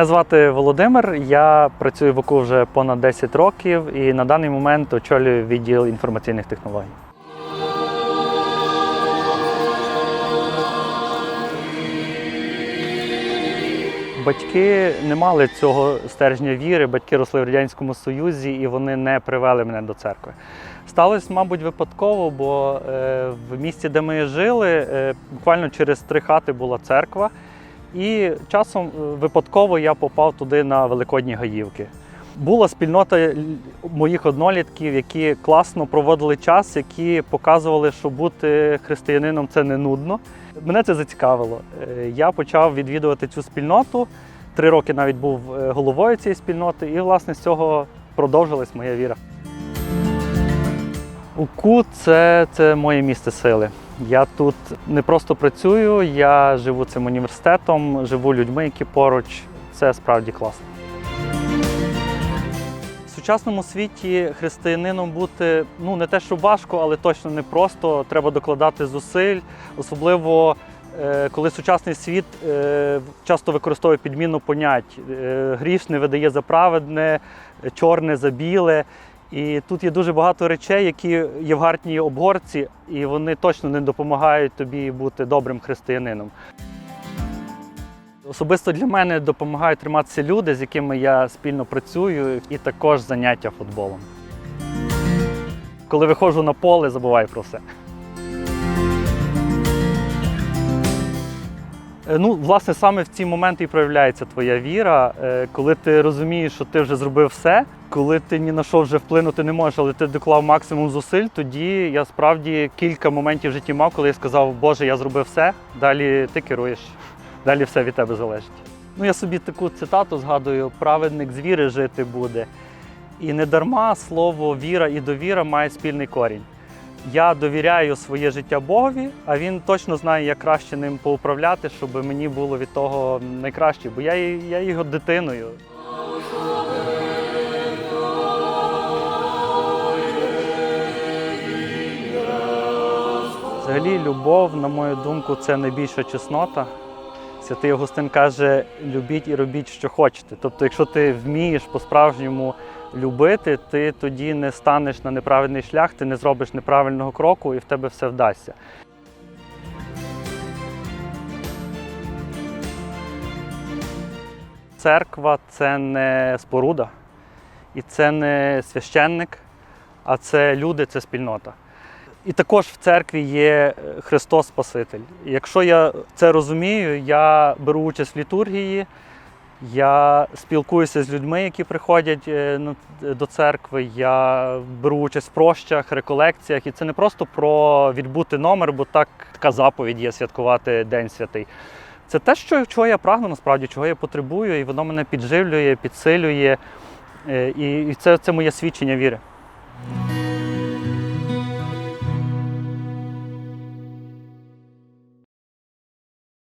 Мене звати Володимир. Я працюю в ОКУ вже понад 10 років і на даний момент очолюю відділ інформаційних технологій. Батьки не мали цього стержня віри, батьки росли в Радянському Союзі і вони не привели мене до церкви. Сталося, мабуть, випадково, бо е, в місті, де ми жили, е, буквально через три хати була церква. І часом е, випадково я попав туди на Великодні Гаївки. Була спільнота моїх однолітків, які класно проводили час, які показували, що бути християнином це не нудно. Мене це зацікавило. Е, Я почав відвідувати цю спільноту. Три роки навіть був е, головою цієї спільноти, і власне з цього продовжилась моя віра. УКУ це, це моє місце сили. Я тут не просто працюю, я живу цим університетом, живу людьми, які поруч. Це справді класно. В сучасному світі християнином бути ну не те, що важко, але точно не просто. Треба докладати зусиль, особливо е, коли сучасний світ е, часто використовує підміну понять. Е, Грішне видає за праведне, чорне за біле. І тут є дуже багато речей, які є в гарній обгорці, і вони точно не допомагають тобі бути добрим християнином. Особисто для мене допомагають триматися люди, з якими я спільно працюю, і також заняття футболом. Коли виходжу на поле, забуваю про все. Ну, власне, саме в ці моменти і проявляється твоя віра, Е, коли ти розумієш, що ти вже зробив все, коли ти ні на що вже вплинути не можеш, але ти доклав максимум зусиль, тоді я справді кілька моментів в житті мав, коли я сказав, Боже, я зробив все, далі ти керуєш, далі все від тебе залежить. Ну, я собі таку цитату згадую: праведник з віри жити буде. І не дарма слово віра і довіра має спільний корінь. Я довіряю своє життя Богові, а він точно знає, як краще ним поуправляти, щоб мені було від того найкраще, бо я, я його дитиною. Взагалі, любов, на мою думку, це найбільша чеснота. Святий Августин каже: любіть і робіть, що хочете. Тобто, якщо ти вмієш по-справжньому любити, ти тоді не станеш на неправильний шлях, ти не зробиш неправильного кроку і в тебе все вдасться. Церква це не споруда, і це не священник, а це люди, це спільнота. І також в церкві є е, Христос Спаситель. Якщо я це розумію, я беру участь в літургії, я спілкуюся з людьми, які приходять е, ну, до церкви. Я беру участь в прощах, реколекціях. І це не просто про відбути номер, бо так така заповідь є святкувати День Святий. Це те, що, чого я прагну, насправді, чого я потребую, і воно мене підживлює, підсилює. Е, і це, це моє свідчення віри.